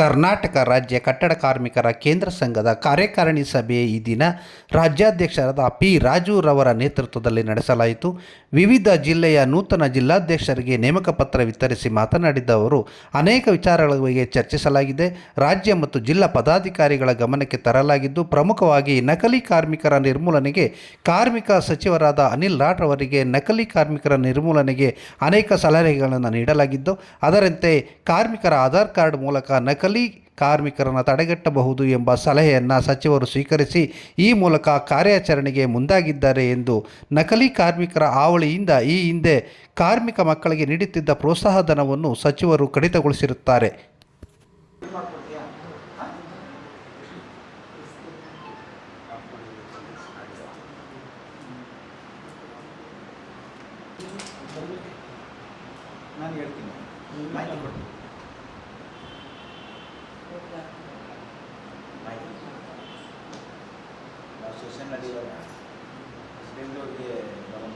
ಕರ್ನಾಟಕ ರಾಜ್ಯ ಕಟ್ಟಡ ಕಾರ್ಮಿಕರ ಕೇಂದ್ರ ಸಂಘದ ಕಾರ್ಯಕಾರಿಣಿ ಸಭೆ ಈ ದಿನ ರಾಜ್ಯಾಧ್ಯಕ್ಷರಾದ ಪಿ ರಾಜುರವರ ನೇತೃತ್ವದಲ್ಲಿ ನಡೆಸಲಾಯಿತು. ವಿವಿಧ ಜಿಲ್ಲೆಯ ನೂತನ ಜಿಲ್ಲಾಧ್ಯಕ್ಷರಿಗೆ ನೇಮಕ ಪತ್ರ ವಿತರಿಸಿ ಮಾತನಾಡಿದ ಅವರು, ಅನೇಕ ವಿಚಾರಗಳ ಬಗ್ಗೆ ಚರ್ಚಿಸಲಾಗಿದೆ. ರಾಜ್ಯ ಮತ್ತು ಜಿಲ್ಲಾ ಪದಾಧಿಕಾರಿಗಳ ಗಮನಕ್ಕೆ ತರಲಾಗಿದ್ದು, ಪ್ರಮುಖವಾಗಿ ನಕಲಿ ಕಾರ್ಮಿಕರ ನಿರ್ಮೂಲನೆಗೆ ಕಾರ್ಮಿಕ ಸಚಿವರಾದ ಅನಿಲ್ ರಾಠ್ ಅವರಿಗೆ ನಕಲಿ ಕಾರ್ಮಿಕರ ನಿರ್ಮೂಲನೆಗೆ ಅನೇಕ ಸಲಹೆಗಳನ್ನು ನೀಡಲಾಗಿದ್ದು, ಅದರಂತೆ ಕಾರ್ಮಿಕರ ಆಧಾರ್ ಕಾರ್ಡ್ ಮೂಲಕ ನಕಲಿ ಕಾರ್ಮಿಕರನ್ನು ತಡೆಗಟ್ಟಬಹುದು ಎಂಬ ಸಲಹೆಯನ್ನು ಸಚಿವರು ಸ್ವೀಕರಿಸಿ ಈ ಮೂಲಕ ಕಾರ್ಯಾಚರಣೆಗೆ ಮುಂದಾಗಿದ್ದಾರೆ ಎಂದು ನಕಲಿ ಕಾರ್ಮಿಕರ ಆವಳಿಯಿಂದ ಈ ಹಿಂದೆ ಕಾರ್ಮಿಕ ಮಕ್ಕಳಿಗೆ ನೀಡುತ್ತಿದ್ದ ಪ್ರೋತ್ಸಾಹಧನವನ್ನು ಸಚಿವರು ಕಡಿತಗೊಳಿಸಿರುತ್ತಾರೆ. ನಾನು ಹೇಳ್ತೀನಿ ಮಾಹಿತಿ ನಾವು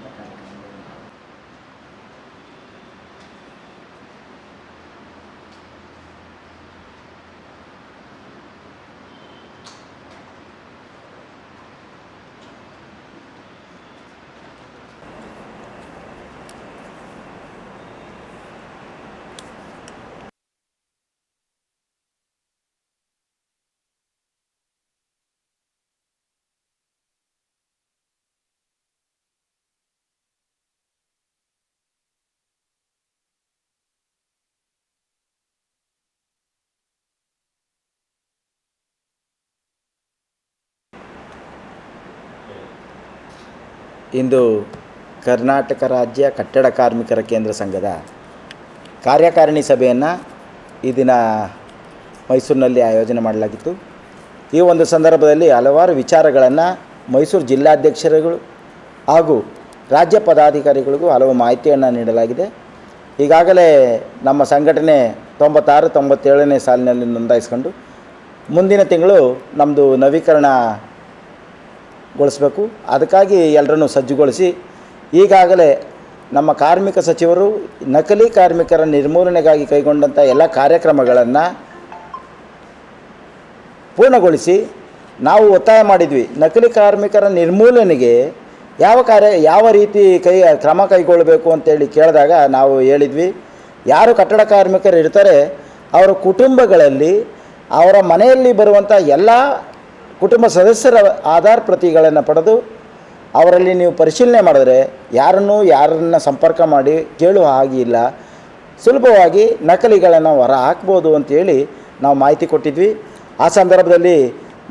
ಸೆಷನ್ ಇಂದು ಕರ್ನಾಟಕ ರಾಜ್ಯ ಕಟ್ಟಡ ಕಾರ್ಮಿಕರ ಕೇಂದ್ರ ಸಂಘದ ಕಾರ್ಯಕಾರಿಣಿ ಸಭೆಯನ್ನು ಈ ದಿನ ಮೈಸೂರಿನಲ್ಲಿ ಆಯೋಜನೆ ಮಾಡಲಾಗಿತ್ತು. ಈ ಒಂದು ಸಂದರ್ಭದಲ್ಲಿ ಹಲವಾರು ವಿಚಾರಗಳನ್ನು ಮೈಸೂರು ಜಿಲ್ಲಾಧ್ಯಕ್ಷರುಗಳು ಹಾಗೂ ರಾಜ್ಯ ಪದಾಧಿಕಾರಿಗಳಿಗೂ ಹಲವು ಮಾಹಿತಿಯನ್ನು ನೀಡಲಾಗಿದೆ. ಈಗಾಗಲೇ ನಮ್ಮ ಸಂಘಟನೆ ತೊಂಬತ್ತಾರು ತೊಂಬತ್ತೇಳನೇ ಸಾಲಿನಲ್ಲಿ ನೋಂದಾಯಿಸ್ಕೊಂಡು ಮುಂದಿನ ತಿಂಗಳು ನಮ್ಮದು ನವೀಕರಣ ಗೊಳಿಸಬೇಕು. ಅದಕ್ಕಾಗಿ ಎಲ್ಲರನ್ನು ಸಜ್ಜುಗೊಳಿಸಿ, ಈಗಾಗಲೇ ನಮ್ಮ ಕಾರ್ಮಿಕ ಸಚಿವರು ನಕಲಿ ಕಾರ್ಮಿಕರ ನಿರ್ಮೂಲನೆಗಾಗಿ ಕೈಗೊಂಡಂಥ ಎಲ್ಲ ಕಾರ್ಯಕ್ರಮಗಳನ್ನು ಪೂರ್ಣಗೊಳಿಸಿ, ನಾವು ಒತ್ತಾಯ ಮಾಡಿದ್ವಿ, ನಕಲಿ ಕಾರ್ಮಿಕರ ನಿರ್ಮೂಲನೆಗೆ ಯಾವ ಕಾರ್ಯ, ಯಾವ ರೀತಿ ಕೈ, ಕ್ರಮ ಕೈಗೊಳ್ಳಬೇಕು ಅಂತೇಳಿ ಕೇಳಿದಾಗ ನಾವು ಹೇಳಿದ್ವಿ, ಯಾರು ಕಟ್ಟಡ ಕಾರ್ಮಿಕರು ಇರ್ತಾರೆ, ಅವರ ಕುಟುಂಬಗಳಲ್ಲಿ ಅವರ ಮನೆಯಲ್ಲಿ ಬರುವಂಥ ಎಲ್ಲ ಕುಟುಂಬ ಸದಸ್ಯರ ಆಧಾರ್ ಪ್ರತಿಗಳನ್ನು ಪಡೆದು ಅವರಲ್ಲಿ ನೀವು ಪರಿಶೀಲನೆ ಮಾಡಿದ್ರೆ ಯಾರನ್ನೂ ಯಾರನ್ನ ಸಂಪರ್ಕ ಮಾಡಿ ಕೇಳುವ ಹಾಗಿಲ್ಲ ಸುಲಭವಾಗಿ ನಕಲಿಗಳನ್ನು ಹೊರ ಹಾಕ್ಬೋದು ಅಂತೇಳಿ ನಾವು ಮಾಹಿತಿ ಕೊಟ್ಟಿದ್ವಿ. ಆ ಸಂದರ್ಭದಲ್ಲಿ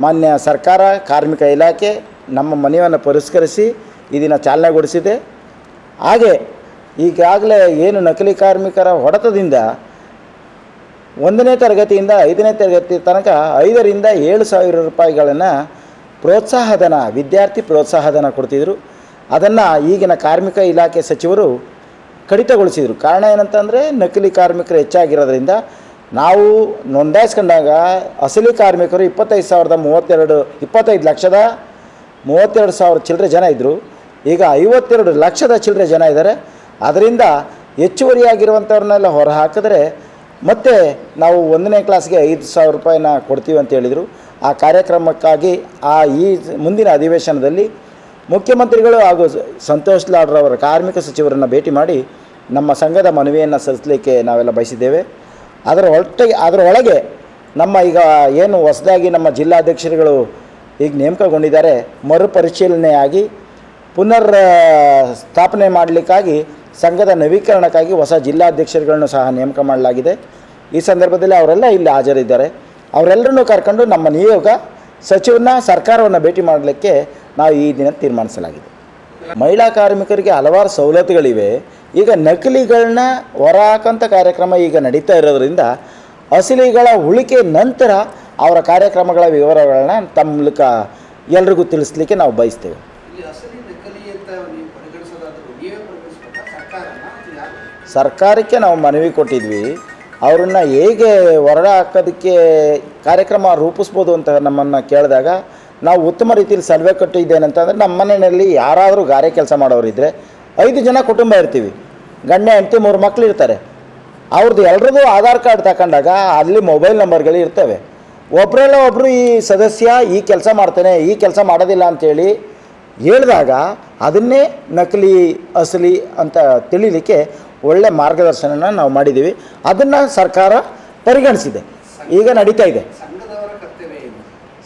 ಮಾನ್ಯ ಸರ್ಕಾರ, ಕಾರ್ಮಿಕ ಇಲಾಖೆ ನಮ್ಮ ಮನೆಯನ್ನು ಪರಿಷ್ಕರಿಸಿ ಇದನ್ನು ದಿನ ಚಾಲನೆಗೊಳಿಸಿದೆ. ಹಾಗೆ ಈಗಾಗಲೇ ಏನು ನಕಲಿ ಕಾರ್ಮಿಕರ ಹೊಡೆತದಿಂದ ಒಂದನೇ ತರಗತಿಯಿಂದ ಐದನೇ ತರಗತಿ ತನಕ ಐದರಿಂದ ಏಳು ಸಾವಿರ ರೂಪಾಯಿಗಳನ್ನು ಪ್ರೋತ್ಸಾಹಧನ, ವಿದ್ಯಾರ್ಥಿ ಪ್ರೋತ್ಸಾಹಧನ ಕೊಡ್ತಿದ್ರು. ಅದನ್ನು ಈಗಿನ ಕಾರ್ಮಿಕ ಇಲಾಖೆ ಸಚಿವರು ಕಡಿತಗೊಳಿಸಿದರು. ಕಾರಣ ಏನಂತಂದರೆ, ನಕಲಿ ಕಾರ್ಮಿಕರು ಹೆಚ್ಚಾಗಿರೋದ್ರಿಂದ ನಾವು ನೋಂದಾಯಿಸ್ಕೊಂಡಾಗ ಅಸಲಿ ಕಾರ್ಮಿಕರು ಇಪ್ಪತ್ತೈದು ಸಾವಿರದ ಮೂವತ್ತೆರಡು, ಇಪ್ಪತ್ತೈದು ಲಕ್ಷದ ಮೂವತ್ತೆರಡು ಸಾವಿರ ಚಿಲ್ಲರೆ ಜನ ಇದ್ದರು ಈಗ ಐವತ್ತೆರಡು ಲಕ್ಷದ ಚಿಲ್ಲರೆ ಜನ ಇದ್ದಾರೆ ಅದರಿಂದ ಹೆಚ್ಚುವರಿಯಾಗಿರುವಂಥವ್ರನ್ನೆಲ್ಲ ಹೊರ ಹಾಕಿದ್ರೆ ಮತ್ತೆ ನಾವು ಒಂದನೇ ಕ್ಲಾಸ್ಗೆ ಐದು ಸಾವಿರ ರೂಪಾಯಿನ ಕೊಡ್ತೀವಿ ಅಂತ ಹೇಳಿದರು. ಆ ಕಾರ್ಯಕ್ರಮಕ್ಕಾಗಿ ಆ ಈ ಮುಂದಿನ ಅಧಿವೇಶನದಲ್ಲಿ ಮುಖ್ಯಮಂತ್ರಿಗಳು ಹಾಗೂ ಸಂತೋಷ್ ಲಾಡ್ರವರ ಕಾರ್ಮಿಕ ಸಚಿವರನ್ನು ಭೇಟಿ ಮಾಡಿ ನಮ್ಮ ಸಂಘದ ಮನವಿಯನ್ನು ಸಲ್ಲಿಸಲಿಕ್ಕೆ ನಾವೆಲ್ಲ ಬಯಸಿದ್ದೇವೆ. ಅದರ ಒಟ್ಟಿಗೆ ಅದರ ಒಳಗೆ ನಮ್ಮ ಈಗ ಏನು ಹೊಸದಾಗಿ ನಮ್ಮ ಜಿಲ್ಲಾಧ್ಯಕ್ಷರುಗಳು ಈಗ ನೇಮಕಗೊಂಡಿದ್ದಾರೆ, ಮರುಪರಿಶೀಲನೆಯಾಗಿ ಪುನರ್ ಸ್ಥಾಪನೆ ಮಾಡಲಿಕ್ಕಾಗಿ ಸಂಘದ ನವೀಕರಣಕ್ಕಾಗಿ ಹೊಸ ಜಿಲ್ಲಾಧ್ಯಕ್ಷರುಗಳನ್ನು ಸಹ ನೇಮಕ ಮಾಡಲಾಗಿದೆ. ಈ ಸಂದರ್ಭದಲ್ಲಿ ಅವರೆಲ್ಲ ಇಲ್ಲಿ ಹಾಜರಿದ್ದಾರೆ. ಅವರೆಲ್ಲರನ್ನೂ ಕರ್ಕೊಂಡು ನಮ್ಮ ನಿಯೋಗ ಸಚಿವನ ಸರ್ಕಾರವನ್ನು ಭೇಟಿ ಮಾಡಲಿಕ್ಕೆ ನಾವು ಈ ದಿನ ತೀರ್ಮಾನಿಸಲಾಗಿದೆ. ಮಹಿಳಾ ಕಾರ್ಮಿಕರಿಗೆ ಹಲವಾರು ಸವಲತ್ತುಗಳಿವೆ. ಈಗ ನಕಲಿಗಳನ್ನ ಹೊರಹಾಕಂಥ ಕಾರ್ಯಕ್ರಮ ಈಗ ನಡೀತಾ ಇರೋದರಿಂದ ಅಸಲಿಗಳ ಉಳಿಕೆ ನಂತರ ಅವರ ಕಾರ್ಯಕ್ರಮಗಳ ವಿವರಗಳನ್ನ ತಮ್ಮ ಮೂಲಕ ಎಲ್ರಿಗೂ ತಿಳಿಸ್ಲಿಕ್ಕೆ ನಾವು ಬಯಸ್ತೇವೆ ಅಸಲಿ ನಕಲಿ ಅಂತ ನೀವು ಪರಿಗಣಿಸೋದಾದರೂ ನೀವೇ ಪರಿಗಣಿಸಬೇಕಾ ಸರ್ಕಾರನ ಯಾರು ಸರ್ಕಾರಕ್ಕೆ ನಾವು ಮನವಿ ಕೊಟ್ಟಿದ್ವಿ. ಅವ್ರನ್ನ ಹೇಗೆ ಹೊರಡ ಹಾಕೋದಕ್ಕೆ ಕಾರ್ಯಕ್ರಮ ರೂಪಿಸ್ಬೋದು ಅಂತ ನಮ್ಮನ್ನು ಕೇಳಿದಾಗ, ನಾವು ಉತ್ತಮ ರೀತಿಯಲ್ಲಿ ಸಲಹೆ ಕೊಟ್ಟಿದ್ದೇನಂತಂದರೆ ನಮ್ಮ ಮನೆಯಲ್ಲಿ ಯಾರಾದರೂ ಗಾರೆ ಕೆಲಸ ಮಾಡೋರಿದ್ದರೆ ಐದು ಜನ ಕುಟುಂಬ ಇರ್ತೀವಿ. ಗಂಡ, ಹೆಂಡತಿ ಮೂರು ಮಕ್ಕಳು ಇರ್ತಾರೆ. ಅವ್ರದ್ದು ಎಲ್ರದ್ದು ಆಧಾರ್ ಕಾರ್ಡ್ ತಗೊಂಡಾಗ ಅಲ್ಲಿ ಮೊಬೈಲ್ ನಂಬರ್ಗಳು ಇರ್ತವೆ. ಒಬ್ಬರೆಲ್ಲ ಒಬ್ಬರು ಈ ಸದಸ್ಯ ಈ ಕೆಲಸ ಮಾಡ್ತಾನೆ, ಈ ಕೆಲಸ ಮಾಡೋದಿಲ್ಲ ಅಂತೇಳಿ ಹೇಳಿದಾಗ ಅದನ್ನೇ ನಕಲಿ ಅಸಲಿ ಅಂತ ತಿಳಿಲಿಕ್ಕೆ ಒಳ್ಳೆ ಮಾರ್ಗದರ್ಶನನ ನಾವು ಮಾಡಿದ್ದೀವಿ. ಅದನ್ನು ಸರ್ಕಾರ ಪರಿಗಣಿಸಿದೆ. ಈಗ ನಡೀತಾ ಇದೆ. ಸಂಘದವರ ಕರ್ತವ್ಯ ಏನು?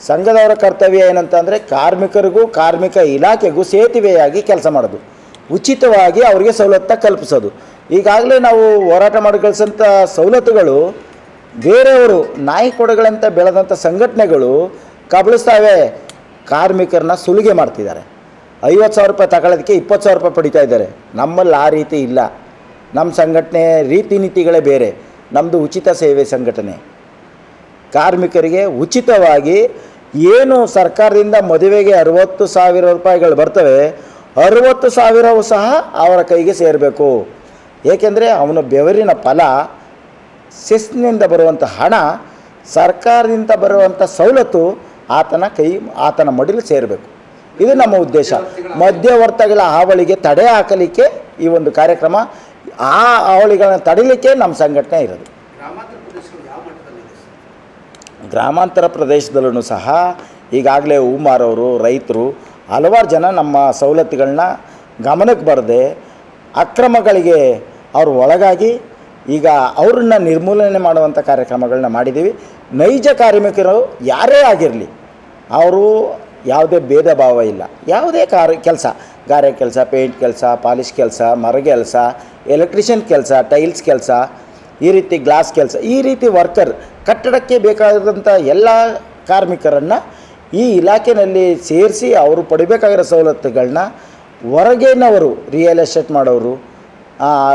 ಸಂಘದವರ ಕರ್ತವ್ಯ ಏನಂತಂದರೆ ಕಾರ್ಮಿಕರಿಗೂ ಕಾರ್ಮಿಕ ಇಲಾಖೆಗೂ ಸೇತುವೆಯಾಗಿ ಕೆಲಸ ಮಾಡೋದು. ಉಚಿತವಾಗಿ ಅವರಿಗೆ ಸವಲತ್ತು ಕಲ್ಪಿಸೋದು. ಈಗಾಗಲೇ ನಾವು ಹೋರಾಟ ಮಾಡಿ ಕಳಿಸೋಂಥ ಸವಲತ್ತುಗಳು ಬೇರೆಯವರು ನಾಯಿ ಕೊಡಗಳಂತ ಬೆಳೆದಂಥ ಸಂಘಟನೆಗಳು ಕಬಳಿಸ್ತಾವೆ ಕಾರ್ಮಿಕರನ್ನ ಸುಲಿಗೆ ಮಾಡ್ತಿದ್ದಾರೆ. ಐವತ್ತು ಸಾವಿರ ರೂಪಾಯಿ ತಗೊಳ್ಳೋದಕ್ಕೆ ಇಪ್ಪತ್ತು ಸಾವಿರ ರೂಪಾಯಿ ಪಡಿತಾ ಇದ್ದಾರೆ. ನಮ್ಮಲ್ಲಿ ಆ ರೀತಿ ಇಲ್ಲ. ನಮ್ಮ ಸಂಘಟನೆ ರೀತಿ ನೀತಿಗಳೇ ಬೇರೆ. ನಮ್ಮದು ಉಚಿತ ಸೇವೆ ಸಂಘಟನೆ. ಕಾರ್ಮಿಕರಿಗೆ ಉಚಿತವಾಗಿ ಏನು ಸರ್ಕಾರದಿಂದ ಮದುವೆಗೆ ಅರುವತ್ತು ಸಾವಿರ ರೂಪಾಯಿಗಳು ಬರ್ತವೆ, ಅರುವತ್ತು ಸಾವಿರವು ಸಹ ಅವರ ಕೈಗೆ ಸೇರಬೇಕು. ಏಕೆಂದರೆ ಅವನ ಬೆವರಿನ ಫಲ ಸೆಸ್ನಿಂದ ಬರುವಂಥ ಹಣ, ಸರ್ಕಾರದಿಂದ ಬರುವಂಥ ಸವಲತ್ತು ಆತನ ಕೈ, ಆತನ ಮಡಿಲು ಸೇರಬೇಕು. ಇದು ನಮ್ಮ ಉದ್ದೇಶ. ಮಧ್ಯವರ್ತಿಗಳ ಹಾವಳಿಗೆ ತಡೆ ಹಾಕಲಿಕ್ಕೆ ಈ ಒಂದು ಕಾರ್ಯಕ್ರಮ, ಆ ಹಾವಳಿಗಳನ್ನ ತಡಿಲಿಕ್ಕೆ ನಮ್ಮ ಸಂಘಟನೆ ಇರೋದು. ಗ್ರಾಮಾಂತರ ಪ್ರದೇಶದಲ್ಲೂ ಸಹ ಈಗಾಗಲೇ ಹೂಮಾರವರು ರೈತರು ಹಲವಾರು ಜನ ನಮ್ಮ ಸವಲತ್ತುಗಳನ್ನ ಗಮನಕ್ಕೆ ಬರದೆ ಅಕ್ರಮಗಳಿಗೆ ಅವರು ಒಳಗಾಗಿ ಈಗ ಅವ್ರನ್ನ ನಿರ್ಮೂಲನೆ ಮಾಡುವಂಥ ಕಾರ್ಯಕ್ರಮಗಳನ್ನ ಮಾಡಿದ್ದೀವಿ. ನೈಜ ಕಾರ್ಮಿಕರು ಯಾರೇ ಆಗಿರಲಿ, ಅವರು ಯಾವುದೇ ಭೇದ ಭಾವ ಇಲ್ಲ. ಯಾವುದೇ ಕಾರ್ಯ ಕೆಲಸ. ಗಾರೆ ಕೆಲಸ, ಪೇಂಟ್ ಕೆಲಸ, ಪಾಲಿಶ್ ಕೆಲಸ, ಮರ ಕೆಲಸ, ಎಲೆಕ್ಟ್ರಿಷಿಯನ್ ಕೆಲಸ, ಟೈಲ್ಸ್ ಕೆಲಸ, ಈ ರೀತಿ ಗ್ಲಾಸ್ ಕೆಲಸ, ಈ ರೀತಿ ವರ್ಕರ್, ಕಟ್ಟಡಕ್ಕೆ ಬೇಕಾದಂಥ ಎಲ್ಲ ಕಾರ್ಮಿಕರನ್ನು ಈ ಇಲಾಖೆಯಲ್ಲಿ ಸೇರಿಸಿ ಅವರು ಪಡಿಬೇಕಾಗಿರೋ ಸವಲತ್ತುಗಳನ್ನ ಹೊರಗೇನವರು ರಿಯಲ್ ಎಸ್ಟೇಟ್ ಮಾಡೋರು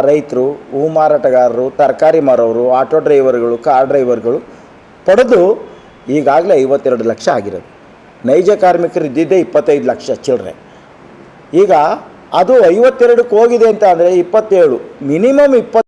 ರೈತರು ಹೂ ಮಾರಾಟಗಾರರು ತರಕಾರಿ ಮಾರೋರು, ಆಟೋ ಡ್ರೈವರ್ಗಳು, ಕಾರ್ ಡ್ರೈವರ್ಗಳು ಪಡೆದು ಈಗಾಗಲೇ ಐವತ್ತೆರಡು ಲಕ್ಷ ಆಗಿರೋದು. ನೈಜ ಕಾರ್ಮಿಕರು ಇದ್ದಿದ್ದೇ ಇಪ್ಪತ್ತೈದು ಲಕ್ಷ ಚಿಲ್ಲರೆ ಈಗ ಅದು ಐವತ್ತೆರಡಕ್ಕೆ ಹೋಗಿದೆ ಅಂತ ಅಂದರೆ ಇಪ್ಪತ್ತೇಳು, ಮಿನಿಮಮ್ ಇಪ್ಪತ್ತು